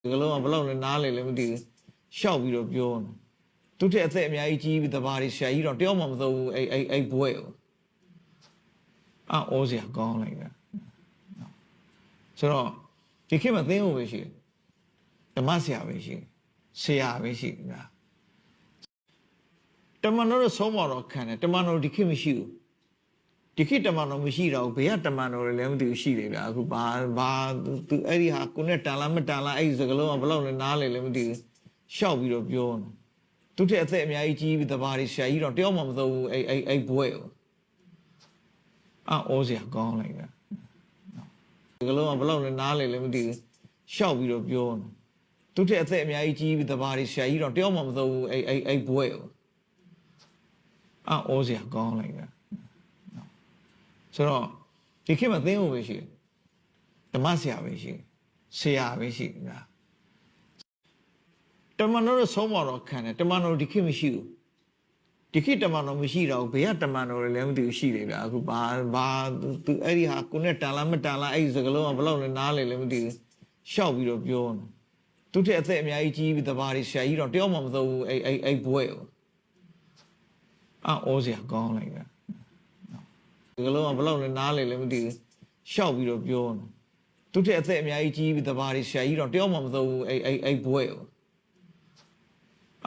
ဒီကလုံးကဘယ်လောက်လဲနားလေလည်းမသိဘူးရှောက်ပြီးတော့ပြောနေသူတက်အသက်အများကြီးကြီးပြီးတဘာတွေဆရာကြီးတော့တယောက်မှမသုံးဘူးအဲ့အဲ့အဲ့ဘွဲကိုအော်စရာကောင်းလိုက်တာဆိုတော့ဒီခေတ်မှာသင်းဖို့ပဲရှိတယ်ဓမ္မဆရာပဲရှိတယ်ဆရာပဲရှိတယ်ညာတမန်တော်ဆုံးမတော်ခံတယ်တမန်တော်ဒီခေတ်မရှိဘူး ဒီခေတ်တမန်တော်မရှိတော့ဘူးဘယ်ကတမန်တော်တွေလည်းမသိဘူးရှိတယ်ဗျာအခုဘာဘာသူအဲ့ဒီဟာကိုနဲ့တန်လားမတန်လားအဲ့ဒီစကလုံးကဘယ်လောက်လဲနားလေလည်းမသိဘူးရှောက်ပြီးတော့ပြောနေသူတက်အသက်အများကြီးကြီးပြီးတဘာတွေဆရာကြီးတော့တယောက်မှမသုံးဘူးအဲ့အဲ့အဲ့ဘွဲကိုအော်စရာကောင်းလိုက်တာဒီကလုံးကဘယ်လောက်လဲနားလေလည်းမသိဘူးရှောက်ပြီးတော့ပြောနေသူတက်အသက်အများကြီးကြီးပြီးတဘာတွေဆရာကြီးတော့တယောက်မှမသုံးဘူးအဲ့အဲ့အဲ့ဘွဲကိုအော်စရာကောင်းလိုက်တာ ဆိုတော့ဒီခေတ်မှာသင်းဖို့ပဲရှိတယ်ဓမ္မဆရာပဲရှိတယ်ဆရာပဲရှိတယ်ညာတမန်တော်ဆုံးမတော်ခံတယ်တမန်တော်ဒီခေတ်မရှိဘူးဒီခေတ်တမန်တော်မရှိတော့ဘူးဘယ်ကတမန်တော်တွေလည်းမသိဘူးရှိတယ်ဗျာအခုဘာဘာသူအဲ့ဒီဟာကိုနဲ့တန်လားမတန်လားအဲ့ဒီစကလုံးကဘယ်လောက်လဲနားလေလည်းမသိဘူးရှောက်ပြီးတော့ပြောနေသူတက်အသက်အများကြီးကြီးပြီးတဘာတွေဆရာကြီးတော့တယောက်မှမသုံးဘူးအဲ့အဲ့အဲ့ဘွဲကိုအော်စရာကောင်းလိုက်တာ ဒီကလုံးကဘယ်လောက်လဲနားလေလည်းမသိဘူးရှောက်ပြီးတော့ပြောနေသူတက်အသက်အများကြီးကြီးပြီးတဘာတွေဆရာကြီးတော့တယောက်မှမသုံးဘူးအဲ့အဲ့အဲ့ဘွဲကို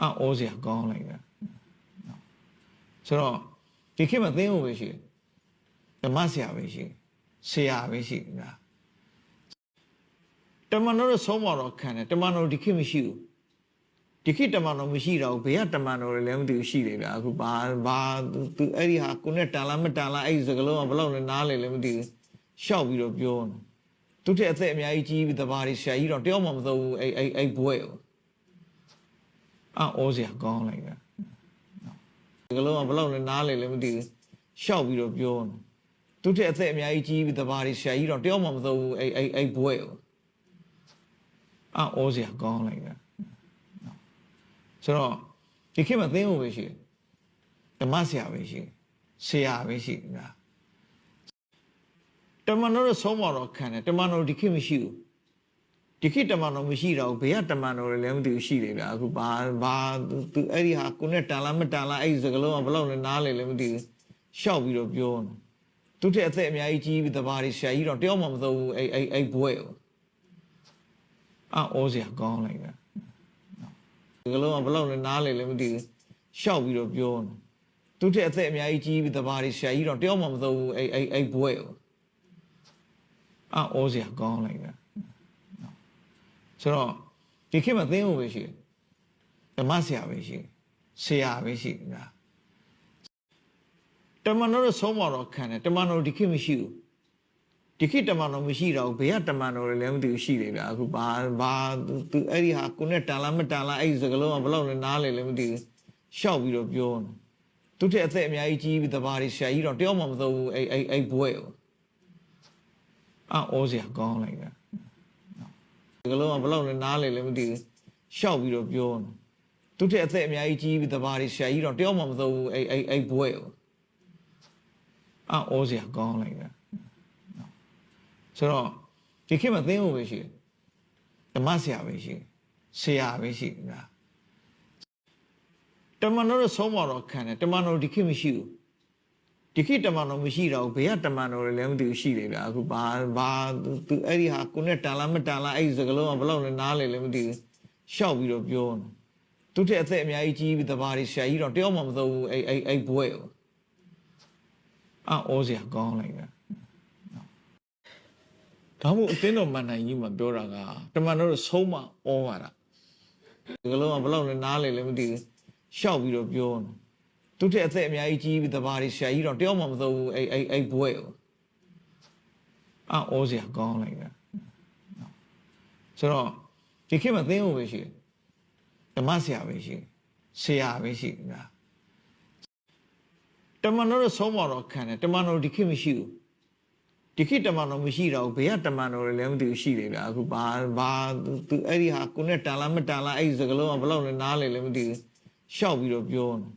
အော်စရာကောင်းလိုက်တာဆိုတော့ဒီခေတ်မှာသင်းဖို့ပဲရှိတယ်ဓမ္မဆရာပဲရှိတယ်ဆရာပဲရှိတယ်ညာတမန်တော်ဆုံးမတော်ခံတယ်တမန်တော်ဒီခေတ်မရှိဘူး ဒီခေတ်တမန်တော်မရှိတော့ဘူးဘယ်ကတမန်တော်တွေလည်းမသိဘူးရှိတယ်ဗျာအခုဘာဘာသူအဲ့ဒီဟာကိုနဲ့တန်လားမတန်လားအဲ့ဒီစကလုံးကဘယ်လောက်လဲနားလေလည်းမသိဘူးရှောက်ပြီးတော့ပြောနေသူတက်အသက်အများကြီးကြီးပြီးတဘာတွေဆရာကြီးတော့တယောက်မှမသုံးဘူးအဲ့အဲ့အဲ့ဘွဲကိုအော်စရာကောင်းလိုက်တာဒီကလုံးကဘယ်လောက်လဲနားလေလည်းမသိဘူးရှောက်ပြီးတော့ပြောနေသူတက်အသက်အများကြီးကြီးပြီးတဘာတွေဆရာကြီးတော့တယောက်မှမသုံးဘူးအဲ့အဲ့အဲ့ဘွဲကိုအော်စရာကောင်းလိုက်တာ ဆိုတော့ဒီခေတ်မှာသင်းဖို့ပဲရှိတယ်ဓမ္မဆရာပဲရှိတယ်ဆရာပဲရှိတယ်ညာတမန်တော်ဆုံးမတော်ခံတယ်တမန်တော်ဒီခေတ်မရှိဘူးဒီခေတ်တမန်တော်မရှိတော့ဘူးဘယ်ကတမန်တော်တွေလည်းမသိဘူးရှိတယ်ဗျာအခုဘာဘာသူအဲ့ဒီဟာကိုနဲ့တန်လားမတန်လားအဲ့ဒီစကလုံးကဘယ်လောက်လဲနားလေလည်းမသိဘူးရှောက်ပြီးတော့ပြောနေသူတက်အသက်အများကြီးကြီးပြီးတဘာတွေဆရာကြီးတော့တယောက်မှမသုံးဘူးအဲ့အဲ့အဲ့ဘွဲကိုအော်စရာကောင်းလိုက်တာ ဒီကလုံးကဘယ်လောက်လဲနားလေလည်းမသိဘူးရှောက်ပြီးတော့ပြောနေသူတက်အသက်အများကြီးကြီးပြီးတဘာတွေဆရာကြီးတော့တယောက်မှမသုံးဘူးအဲ့အဲ့အဲ့ဘွဲကိုအော်စရာကောင်းလိုက်တာဆိုတော့ဒီခေတ်မှာသင်းဖို့ပဲရှိတယ်ဓမ္မဆရာပဲရှိတယ်ဆရာပဲရှိတယ်ညာတမန်တော်ဆုံးမတော်ခံတယ်တမန်တော်ဒီခေတ်မရှိဘူး ဒီခေတ်တမန်တော်မရှိတော့ဘူးဘယ်ကတမန်တော်တွေလည်းမသိဘူးရှိတယ်ဗျာအခုဘာဘာသူအဲ့ဒီဟာကိုနဲ့တန်လားမတန်လားအဲ့ဒီစကလုံးကဘယ်လောက်လဲနားလေလည်းမသိဘူးရှောက်ပြီးတော့ပြောနေသူတက်အသက်အများကြီးကြီးပြီးတဘာတွေဆရာကြီးတော့တယောက်မှမသုံးဘူးအဲ့အဲ့အဲ့ဘွဲကိုအော်စရာကောင်းလိုက်တာဒီကလုံးကဘယ်လောက်လဲနားလေလည်းမသိဘူးရှောက်ပြီးတော့ပြောနေသူတက်အသက်အများကြီးကြီးပြီးတဘာတွေဆရာကြီးတော့တယောက်မှမသုံးဘူးအဲ့အဲ့အဲ့ဘွဲကိုအော်စရာကောင်းလိုက်တာ ဆိုတော့ဒီခေတ်မှာသင်းဖို့ပဲရှိတယ်ဓမ္မဆရာပဲရှိတယ်ဆရာပဲရှိတယ်ညာတမန်တော်ဆုံးမတော်ခံတယ်တမန်တော်ဒီခေတ်မရှိဘူးဒီခေတ်တမန်တော်မရှိတော့ဘူးဘယ်ကတမန်တော်တွေလည်းမသိဘူးရှိတယ်ဗျာအခုဘာဘာသူအဲ့ဒီဟာကိုနဲ့တန်လားမတန်လားအဲ့ဒီစကလုံးကဘယ်လောက်လဲနားလေလည်းမသိဘူးရှောက်ပြီးတော့ပြောနေသူတက်အသက်အများကြီးကြီးပြီးတဘာတွေဆရာကြီးတော့တယောက်မှမသုံးဘူးအဲ့အဲ့အဲ့ဘွဲကိုအော်စရာကောင်းလိုက်တာ ဒါမှမဟုတ်အတင်းတော်မန်နိုင်ကြီးမှာပြောတာကတမန်တော်တို့ဆုံးမဩဝါဒဒီကလုံးကဘယ်လောက်လဲနားလေလည်းမသိဘူးရှောက်ပြီးတော့ပြောနေသူတက်အသက်အများကြီးကြီးပြီးတဘာတွေဆရာကြီးတော့တယောက်မှမသုံးဘူးအဲ့အဲ့အဲ့ဘွဲကိုအော်စရာကောင်းလိုက်တာဆိုတော့ဒီခေတ်မှာသင်းဖို့ပဲရှိတယ်ဓမ္မဆရာပဲရှိတယ်ဆရာပဲရှိတယ်ညာတမန်တော်ဆုံးမတော်ခံတယ်တမန်တော်ဒီခေတ်မရှိဘူး ဒီခေတ်တမန်တော်မရှိတော့ဘူးဘယ်ကတမန်တော်တွေလည်းမသိဘူးရှိတယ်ဗျာအခုဘာဘာသူအဲ့ဒီဟာကိုနဲ့တန်လားမတန်လားအဲ့ဒီစကလုံးကဘယ်လောက်လဲနားလေလည်းမသိဘူးရှောက်ပြီးတော့ပြောနေ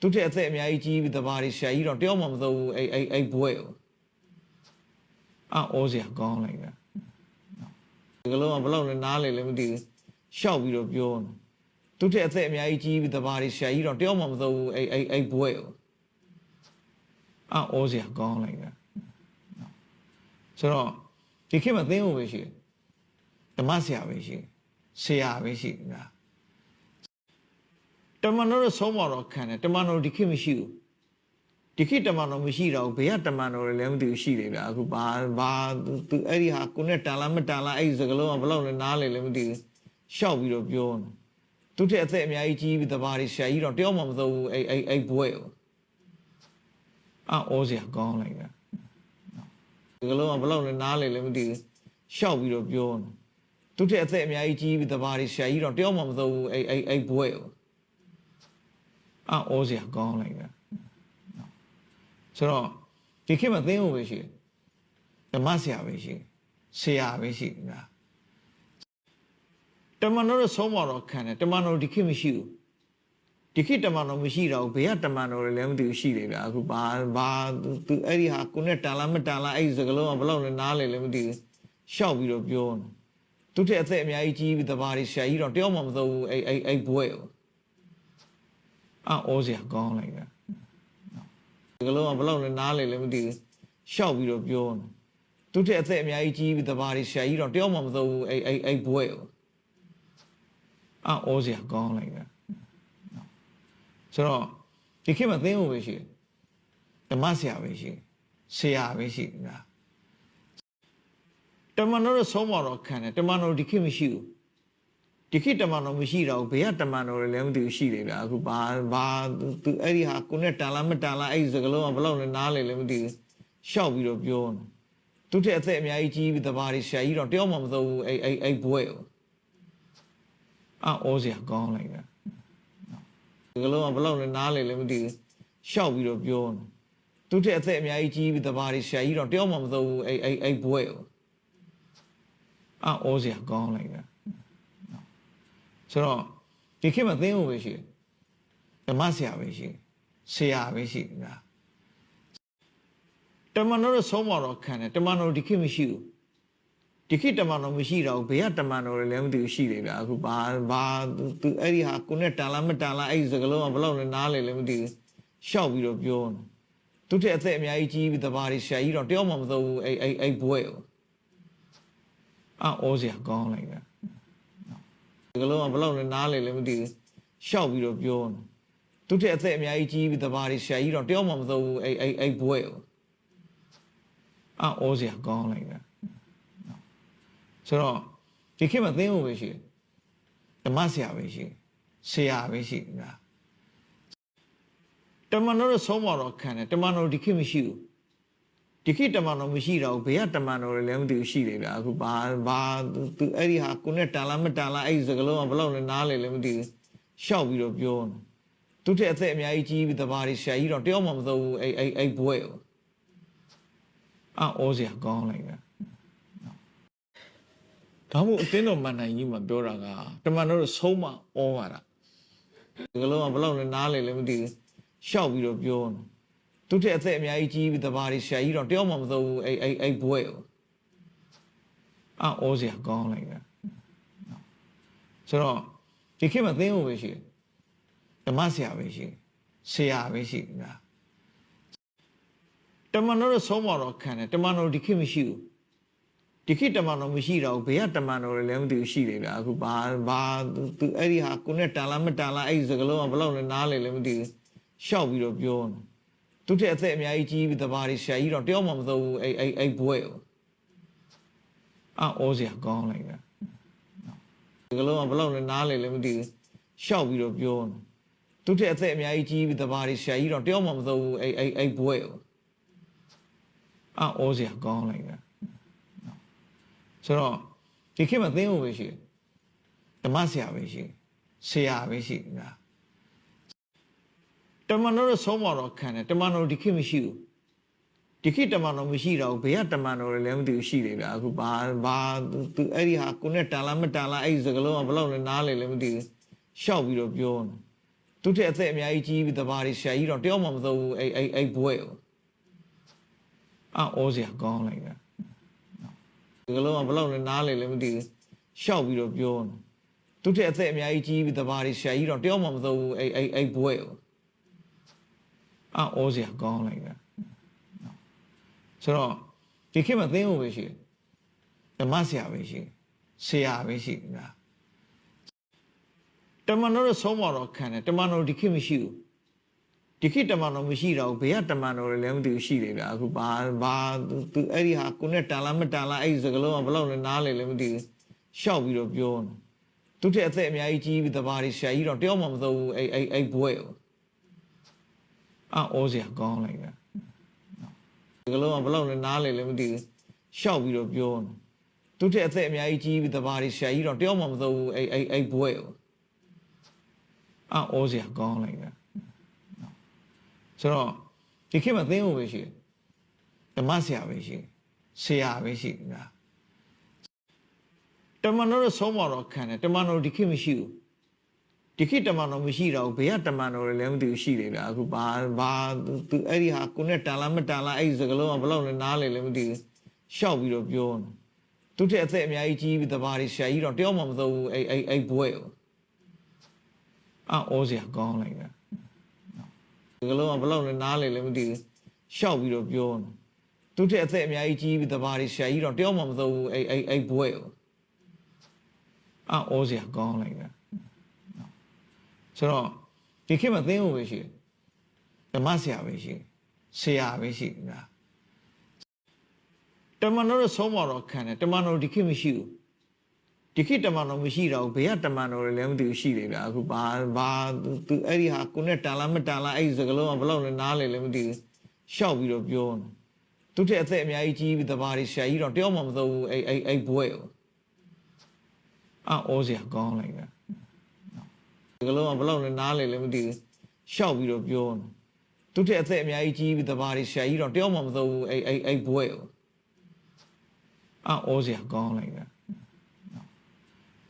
သူတက်အသက်အများကြီးကြီးပြီးတဘာတွေဆရာကြီးတော့တယောက်မှမသုံးဘူးအဲ့အဲ့အဲ့ဘွဲကိုအော်စရာကောင်းလိုက်တာဒီကလုံးကဘယ်လောက်လဲနားလေလည်းမသိဘူးရှောက်ပြီးတော့ပြောနေသူတဲ့အသက်အများကြီးကြီးပြီးတဘာတွေဆရာကြီးတော့တယောက်မှမသုံးဘူးအဲ့အဲ့အဲ့ဘွဲကိုအော်စရာကောင်းလိုက်တာ ဆိုတော့ဒီခေတ်မှာသင်ဖို့ပဲရှိတယ်ဓမ္မဆရာပဲရှိတယ်ဆရာပဲရှိတယ်လားတမန်တော်ဆုံးမတော်ခံတယ်တမန်တော်ဒီခေတ်မရှိဘူးဒီခေတ်တမန်တော်မရှိတော့ဘယ်ကတမန်တော်လည်းမသိဘူးရှိတယ်ဗျာအခုဘာဘာသူအဲ့ဒီဟာကိုနဲ့တန်လားမတန်လားအဲ့ဒီစကလုံးကဘယ်လောက်လဲနားလေလည်းမသိဘူးရှောက်ပြီးတော့ပြောနေသူတဲ့အသက်အများကြီးကြီးပြီးတဘာတွေဆရာကြီးတော့တယောက်မှမသုံးဘူးအဲ့အဲ့အဲ့ဘွဲကိုအော်စရာကောင်းလိုက်တာစ ကလုံးကဘယ်လောက်လဲနားလေလည်းမသိဘူးရှောက်ပြီးတော့ပြောနေသူတဲ့အသက်အများကြီးကြီးပြီးတဘာတွေဆရာကြီးတော့တယောက်မှမသုံးဘူးအဲ့အဲ့အဲ့ဘွဲကိုအော်စရာကောင်းလိုက်တာဆိုတော့ဒီခေတ်မှာသင်ဖို့ပဲရှိတယ်ဓမ္မဆရာပဲရှိတယ်ဆရာပဲရှိတယ်လားတမန်တော်ဆုံးမတော်ခံတယ်တမန်တော်ဒီခေတ်မရှိဘူး ဒီခေတ်တမန်တော်မရှိတော့ဘယ်ကတမန်တော်လည်းမသိဘူးရှိတယ်ဗျာအခုဘာဘာသူအဲ့ဒီဟာကိုနဲ့တန်လားမတန်လားအဲ့ဒီစကလုံးကဘယ်လောက်လဲနားလေလည်းမသိဘူးရှောက်ပြီးတော့ပြောနေသူတဲ့အသက်အများကြီးကြီးပြီးတဘာတွေဆရာကြီးတော့တယောက်မှမသုံးဘူးအဲ့အဲ့အဲ့ဘွဲကိုအော်စရာကောင်းလိုက်တာဒီကလုံးကဘယ်လောက်လဲနားလေလည်းမသိဘူးရှောက်ပြီးတော့ပြောနေသူတဲ့အသက်အများကြီးကြီးပြီးတဘာတွေဆရာကြီးတော့တယောက်မှမသုံးဘူးအဲ့အဲ့အဲ့ဘွဲကိုအော်စရာကောင်းလိုက်တာ ဆိုတော့ဒီခေတ်မှာသင်ဖို့ပဲရှိတယ်ဓမ္မဆရာပဲရှိတယ်ဆရာပဲရှိတယ်လားတမန်တော်ဆုံးမတော်ခံတယ်တမန်တော်ဒီခေတ်မရှိဘူးဒီခေတ်တမန်တော်မရှိတော့ဘယ်ကတမန်တော်လည်းမသိဘူးရှိတယ်ဗျာအခုဘာဘာသူအဲ့ဒီဟာကိုနဲ့တန်လားမတန်လားအဲ့ဒီစကလုံးကဘယ်လောက်လဲနားလေလည်းမသိဘူးရှောက်ပြီးတော့ပြောနေသူတဲ့အသက်အများကြီးကြီးပြီးတဘာတွေဆရာကြီးတော့တယောက်မှမသုံးဘူးအဲ့အဲ့အဲ့ဘွဲကိုအော်စရာကောင်းလိုက်တာ စကလုံးကဘယ်လောက်လဲနားလေလည်းမသိဘူးရှောက်ပြီးတော့ပြောနေသူတဲ့အသက်အများကြီးကြီးပြီးတဘာတွေဆရာကြီးတော့တယောက်မှမသုံးဘူးအဲ့အဲ့အဲ့ဘွဲကိုအော်စရာကောင်းလိုက်တာဆိုတော့ဒီခေတ်မှာသင်ဖို့ပဲရှိတယ်ဓမ္မဆရာပဲရှိတယ်ဆရာပဲရှိတယ်လားတမန်တော်ဆုံးမတော်ခံတယ်တမန်တော်ဒီခေတ်မရှိဘူး ဒီခေတ်တမန်တော်မရှိတော့ဘယ်ကတမန်တော်လည်းမသိဘူးရှိတယ်ဗျာအခုဘာဘာသူအဲ့ဒီဟာကိုနဲ့တန်လားမတန်လားအဲ့ဒီစကလုံးကဘယ်လောက်လဲနားလေလည်းမသိဘူးရှောက်ပြီးတော့ပြောနေသူတဲ့အသက်အများကြီးကြီးပြီးတဘာတွေဆရာကြီးတော့တယောက်မှမသုံးဘူးအဲ့အဲ့အဲ့ဘွဲကိုအော်စရာကောင်းလိုက်တာဒီကလုံးကဘယ်လောက်လဲနားလေလည်းမသိဘူးရှောက်ပြီးတော့ပြောနေသူတဲ့အသက်အများကြီးကြီးပြီးတဘာတွေဆရာကြီးတော့တယောက်မှမသုံးဘူးအဲ့အဲ့အဲ့ဘွဲကိုအော်စရာကောင်းလိုက်တာ ဆိုတော့ဒီခေတ်မှာသင်ဖို့ပဲရှိတယ်ဓမ္မဆရာပဲရှိတယ်ဆရာပဲရှိတယ်လားတမန်တော်ဆုံးမတော်ခံတယ်တမန်တော်ဒီခေတ်မရှိဘူးဒီခေတ်တမန်တော်မရှိတော့ဘယ်ကတမန်တော်လည်းမသိဘူးရှိတယ်ဗျာအခုဘာဘာသူအဲ့ဒီဟာကိုနဲ့တန်လားမတန်လားအဲ့ဒီစကလုံးကဘယ်လောက်လဲနားလေလည်းမသိဘူးရှောက်ပြီးတော့ပြောနေသူတဲ့အသက်အများကြီးကြီးပြီးတဘာတွေဆရာကြီးတော့တယောက်မှမသုံးဘူးအဲ့အဲ့အဲ့ဘွဲကိုအော်စရာကောင်းလိုက်တာ ဒါမို့အတင်းတော်မန်နိုင်ကြီးမှာပြောတာကတမန်တော်ဆုံးမဩဝါဒဒီကလုံးကဘယ်လောက်လဲနားလေလည်းမသိဘူးရှောက်ပြီးတော့ပြောနေသူတဲ့အသက်အများကြီးကြီးပြီးတဘာတွေဆရာကြီးတော့တယောက်မှမသုံးဘူးအဲ့အဲ့အဲ့ဘွဲကိုအော်စရာကောင်းလိုက်တာဆိုတော့ဒီခေတ်မှာသင်ဖို့ပဲရှိတယ်ဓမ္မဆရာပဲရှိတယ်ဆရာပဲရှိတယ်လားတမန်တော်ဆုံးမတော်ခံတယ်တမန်တော်ဒီခေတ်မရှိဘူး ဒီခေတ်တမန်တော်မရှိတော့ဘယ်ကတမန်တော်လည်းမသိဘူးရှိတယ်ဗျာအခုဘာဘာသူအဲ့ဒီဟာကိုနဲ့တန်လားမတန်လားအဲ့ဒီစကလုံးကဘယ်လောက်လဲနားလေလည်းမသိဘူးရှောက်ပြီးတော့ပြောနေသူတဲ့အသက်အများကြီးကြီးပြီးတဘာတွေဆရာကြီးတော့တယောက်မှမသုံးဘူးအဲ့အဲ့အဲ့ဘွဲကိုအော်စရာကောင်းလိုက်တာဒီကလုံးကဘယ်လောက်လဲနားလေလည်းမသိဘူးရှောက်ပြီးတော့ပြောနေသူတဲ့အသက်အများကြီးကြီးပြီးတဘာတွေဆရာကြီးတော့တယောက်မှမသုံးဘူးအဲ့အဲ့အဲ့ဘွဲကိုအော်စရာကောင်းလိုက်တာ ဆိုတော့ဒီခေတ်မှာသင်ဖို့ပဲရှိတယ်ဓမ္မဆရာပဲရှိတယ်ဆရာပဲရှိတယ်လားတမန်တော်ဆုံးမတော်ခံတယ်တမန်တော်ဒီခေတ်မရှိဘူးဒီခေတ်တမန်တော်မရှိတော့ဘယ်ကတမန်တော်လည်းမသိဘူးရှိတယ်ဗျာအခုဘာဘာသူအဲ့ဒီဟာကိုနဲ့တန်လားမတန်လားအဲ့ဒီစကလုံးကဘယ်လောက်လဲနားလေလည်းမသိဘူးရှောက်ပြီးတော့ပြောနေသူတဲ့အသက်အများကြီးကြီးပြီးတဘာတွေဆရာကြီးတော့တယောက်မှမသုံးဘူးအဲ့အဲ့အဲ့ဘွဲကိုအော်စရာကောင်းလိုက်တာ ဒီကလုံးကဘယ်လောက်လဲနားလေလည်းမသိဘူးရှောက်ပြီးတော့ပြောနေသူတက်အသက်အများကြီးကြီးပြီးတဘာတွေဆရာကြီးတော့တယောက်မှမသုံးဘူးအဲ့အဲ့အဲ့ဘွဲ့ကိုအော်စရာကောင်းလိုက်တာဆိုတော့ဒီခေတ်မှာသင်းဖို့ပဲရှိတယ်ဓမ္မဆရာပဲရှိတယ်ဆရာပဲရှိတယ်ဒါတမန်တော်တို့ဆုံးမတော့ခံတယ်တမန်တော်ဒီခေတ်မရှိဘူး ဒီခေတ်တမန်တော်မရှိတော့ဘူးဘယ်ကတမန်တော်တွေလဲမသိဘူးရှိတယ်ဗျာအခုဘာဘာသူအဲ့ဒီဟာကိုနဲ့တန်လားမတန်လားအဲ့ဒီစကလုံးကဘယ်လောက်လဲနားလေလဲမသိဘူးရှောက်ပြီးတော့ပြောနေသူတက်အသက်အများကြီးကြီးပြီးတဘာတွေဆရာကြီးတော့တယောက်မှမသုံးဘူးအဲ့အဲ့အဲ့ဘွဲ့ကိုအော်စရာကောင်းလိုက်တာစကလုံးကဘယ်လောက်လဲနားလေလဲမသိဘူးရှောက်ပြီးတော့ပြောနေသူတက်အသက်အများကြီးကြီးပြီးတဘာတွေဆရာကြီးတော့တယောက်မှမသုံးဘူးအဲ့အဲ့အဲ့ဘွဲ့ကိုအော်စရာကောင်းလိုက်တာ ဆိုတော့ဒီခေတ်မှာသင်းဖို့ပဲရှိတယ်ဓမ္မဆရာပဲရှိတယ်ဆရာပဲရှိတယ်ဒါတမန်တော်တို့ဆုံးမတော့ခံတယ်တမန်တော်ဒီခေတ်မရှိဘူးဒီခေတ်တမန်တော်မရှိတော့ဘူးဘယ်ကတမန်တော်တွေလဲမသိဘူးရှိတယ်ဗျာအခုဘာဘာသူအဲ့ဒီဟာကိုနဲ့တန်လားမတန်လားအဲ့ဒီစကလုံးကဘယ်လောက်လဲနားလေလဲမသိဘူးရှောက်ပြီးတော့ပြောနေသူတက်အသက်အများကြီးကြီးပြီးတဘာတွေဆရာကြီးတော့တယောက်မှမသုံးဘူးအဲ့အဲ့အဲ့ဘွဲ့ကိုအော်စရာကောင်းလိုက်တာဒီ ကလုံးကဘယ်လောက်လဲနားလေလည်းမသိဘူးရှောက်ပြီးတော့ပြောနေသူတက်အသက်အများကြီးကြီးပြီးတဘာတွေဆရာကြီးတော့တယောက်မှမသုံးဘူးအဲ့အဲ့အဲ့ဘွဲ့ကိုအော်စရာကောင်းလိုက်တာဆိုတော့ဒီခေတ်မှာသင်းဖို့ပဲရှိတယ်ဓမ္မဆရာပဲရှိတယ်ဆရာပဲရှိတယ်ဒါတမန်တော်တို့ဆုံးမတော့ခံတယ်တမန်တော်ဒီခေတ်မရှိဘူး ဒီခေတ်တမန်တော်မရှိတော့ဘူးဘယ်ကတမန်တော်တွေလဲမသိဘူးရှိတယ်ဗျာအခုဘာဘာသူအဲ့ဒီဟာကိုနဲ့တန်လားမတန်လားအဲ့ဒီစကလုံးကဘယ်လောက်လဲနားလေလည်းမသိဘူးရှောက်ပြီးတော့ပြောနေသူတက်အသက်အများကြီးကြီးပြီးတဘာတွေဆရာကြီးတော့တယောက်မှမသုံးဘူးအဲ့အဲ့အဲ့ဘွဲ့ကိုအော်စရာကောင်းလိုက်တာစကလုံးကဘယ်လောက်လဲနားလေလည်းမသိဘူးရှောက်ပြီးတော့ပြောနေသူတက်အသက်အများကြီးကြီးပြီးတဘာတွေဆရာကြီးတော့တယောက်မှမသုံးဘူးအဲ့အဲ့အဲ့ဘွဲ့ကိုအော်စရာကောင်းလိုက်တာ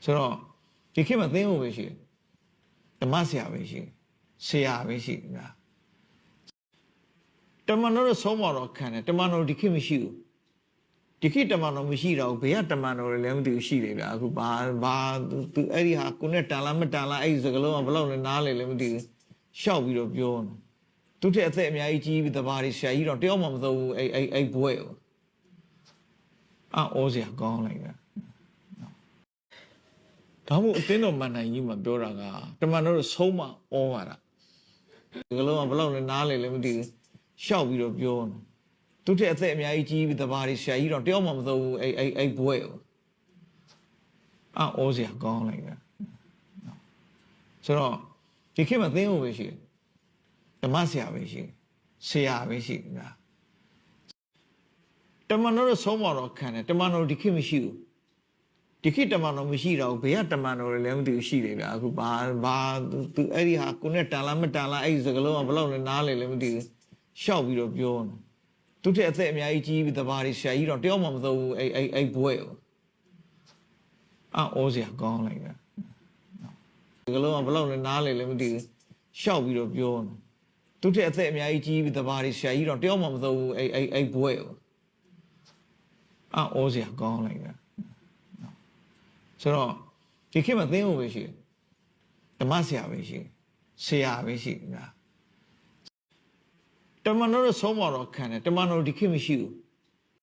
ဆိုတော့ဒီခေတ်မှာသင်းဖို့ပဲရှိတယ်ဓမ္မဆရာပဲရှိတယ်ဆရာပဲရှိတယ်ဒါတမန်တော်တို့ဆုံးမတော့ခံတယ်တမန်တော်ဒီခေတ်မရှိဘူးဒီခေတ်တမန်တော်မရှိတော့ဘူးဘယ်ကတမန်တော်တွေလဲမသိဘူးရှိတယ်ဗျာအခုဘာဘာသူအဲ့ဒီဟာကိုနဲ့တန်လားမတန်လားအဲ့ဒီစကလုံးကဘယ်လောက်လဲနားလေလည်းမသိဘူးရှောက်ပြီးတော့ပြောနေသူတက်အသက်အများကြီးကြီးပြီးတဘာတွေဆရာကြီးတော့တယောက်မှမသုံးဘူးအဲ့အဲ့အဲ့ဘွဲ့ကိုအော်စရာကောင်းလိုက်တာ ဒါမှမဟုတ်အတင်းတော်မန်နိုင်ကြီးမှာပြောတာကတမန်တော်တို့ဆုံးမဩဝါဒဒီကလုံးကဘယ်လောက်လဲနားလေလည်းမသိဘူးရှောက်ပြီးတော့ပြောနေသူတက်အသက်အများကြီးကြီးပြီးတဘာတွေဆရာကြီးတော့တယောက်မှမသုံးဘူးအဲ့အဲ့အဲ့ဘွဲ့ကိုအော်စရာကောင်းလိုက်တာဆိုတော့ဒီခေတ်မှာသင်းဖို့ပဲရှိတယ်ဓမ္မဆရာပဲရှိတယ်ဆရာပဲရှိတယ်ဒါတမန်တော်တို့ဆုံးမတော့ခံတယ်တမန်တော်ဒီခေတ်မရှိဘူး ဒီခေတ်တမန်တော်မရှိတော့ဘူးဘယ်ကတမန်တော်တွေလဲမသိဘူးရှိတယ်ဗျာအခုဘာဘာသူအဲ့ဒီဟာကိုနဲ့တန်လားမတန်လားအဲ့ဒီစကလုံးကဘယ်လောက်လဲနားလေလည်းမသိဘူးရှောက်ပြီးတော့ပြောနေသူတက်အသက်အများကြီးကြီးပြီးတဘာတွေဆရာကြီးတော့တယောက်မှမသုံးဘူးအဲ့အဲ့အဲ့ဘွဲ့ကိုအော်စရာကောင်းလိုက်တာစကလုံးကဘယ်လောက်လဲနားလေလည်းမသိဘူးရှောက်ပြီးတော့ပြောနေသူတက်အသက်အများကြီးကြီးပြီးတဘာတွေဆရာကြီးတော့တယောက်မှမသုံးဘူးအဲ့အဲ့အဲ့ဘွဲ့ကိုအော်စရာကောင်းလိုက်တာ ဆိုတော့ဒီခေတ်မှာသင်းဖို့ပဲရှိတယ်ဓမ္မဆရာပဲရှိတယ်ဆရာပဲရှိတယ်ဒါတမန်တော်တို့ဆုံးမတော့ခံတယ်တမန်တော်ဒီခေတ်မရှိဘူး